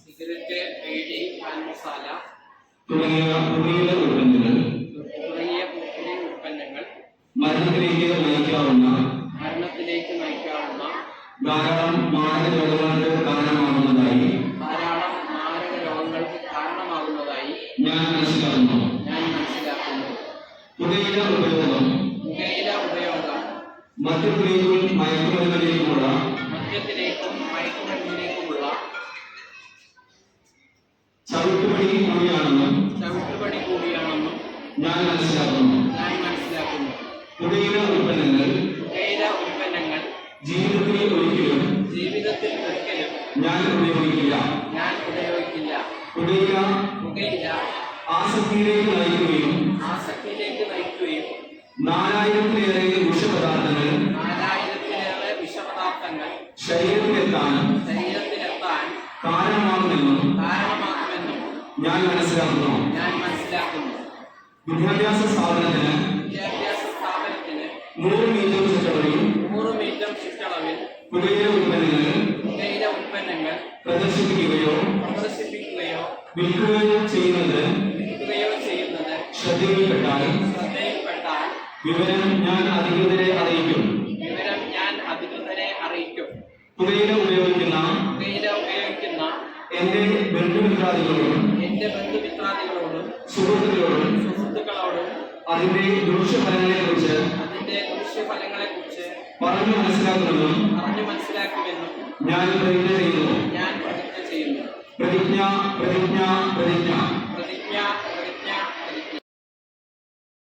Cigarette beedi pan masala തുടങ്ങിയ പുകയില ഉൽപ്പന്നങ്ങൾ തുടങ്ങിയ പുതിയ ഉൽപ്പന്നങ്ങൾ മരണത്തിലേക്ക് നയിക്കാവുന്ന മരണത്തിലേക്ക് നയിക്കാവുന്ന ധാരാളം മാരക രോഗങ്ങൾക്ക് കാരണമാകുന്നതായി ധാരാളം മാരക രോഗങ്ങൾക്ക് കാരണമാകുന്നതായി ഞാൻ മനസ്സിലാക്കുന്നു. ഞാൻ മനസ്സിലാക്കുന്നു. പുകയില ഉപയോഗം പുകയില ഉപയോഗം മദ്യത്തിലേക്കും മയക്കുമരുന്നിലേക്കുമുള്ള കൂടിയാണെന്നും ചവിട്ടുപടി കൂടിയാണെന്നും ഞാൻ മനസ്സിലാക്കുന്നു. ഞാൻ മനസ്സിലാക്കുന്നു. പുകയില ഉൽപ്പന്നങ്ങൾ പുകയില ഉൽപ്പന്നങ്ങൾ ജീവിതത്തിൽ ഒരിക്കലും ജീവിതത്തിൽ ഒരിക്കലും ഞാൻ ഉപയോഗിക്കില്ല. ഞാൻ ഉപയോഗിക്കില്ല. പുതിയ പുകയില്ല ആസക്തിയിലേക്ക് നയിക്കുകയും ആസക്തിയിലേക്ക് നയിക്കുകയും നാലായിരത്തിലേറെ വിഷപദാർത്ഥങ്ങൾ നാലായിരത്തിലേറെ വിഷപദാർത്ഥങ്ങൾ ശരീരത്തിലെത്താൻ ഞാൻ മനസ്സിലാക്കുന്നു. ഞാൻ മനസ്സിലാക്കുന്നു. വിദ്യാഭ്യാസ സ്ഥാപനത്തിന് വിദ്യാഭ്യാസ സ്ഥാപനത്തിന് നൂറ് മീറ്റർ ചുറ്റളവിൽ നൂറ് മീറ്റർ ചുറ്റളവിൽ പുകയില ഉൽപ്പന്നങ്ങൾ പുകയില ഉൽപ്പന്നങ്ങൾ പ്രദർശിപ്പിക്കുകയോ പ്രദർശിപ്പിക്കുകയോ വിൽക്കുകയോ ചെയ്യുന്നത് വിൽക്കുകയോ ചെയ്യുന്നത് ശ്രദ്ധയിൽപ്പെട്ടാൽ ശ്രദ്ധയിൽപ്പെട്ടാൽ വിവരം ഞാൻ അധികൃതരെ അറിയിക്കും. വിവരം ഞാൻ അധികൃതരെ അറിയിക്കും. പുകയില ഉപയോഗിക്കുന്ന പുകയില ഉപയോഗിക്കുന്ന എന്റെ ബന്ധുമിത്രാദികളോടും എന്റെ ബന്ധുമിത്രാദികളോടും സുഹൃത്തുക്കളോടും സുഹൃത്തുക്കളോടും അതിന്റെ ദൂഷ്യഫലങ്ങളെക്കുറിച്ച് അതിന്റെ ദൂഷ്യഫലങ്ങളെക്കുറിച്ച് പറഞ്ഞു മനസ്സിലാക്കുമെന്നും പറഞ്ഞു മനസ്സിലാക്കുമെന്നും ഞാൻ പ്രതിജ്ഞ ചെയ്യുന്നു. ഞാൻ പ്രതിജ്ഞ ചെയ്യുന്നു. പ്രതിജ്ഞ പ്രതിജ്ഞ പ്രതിജ്ഞ.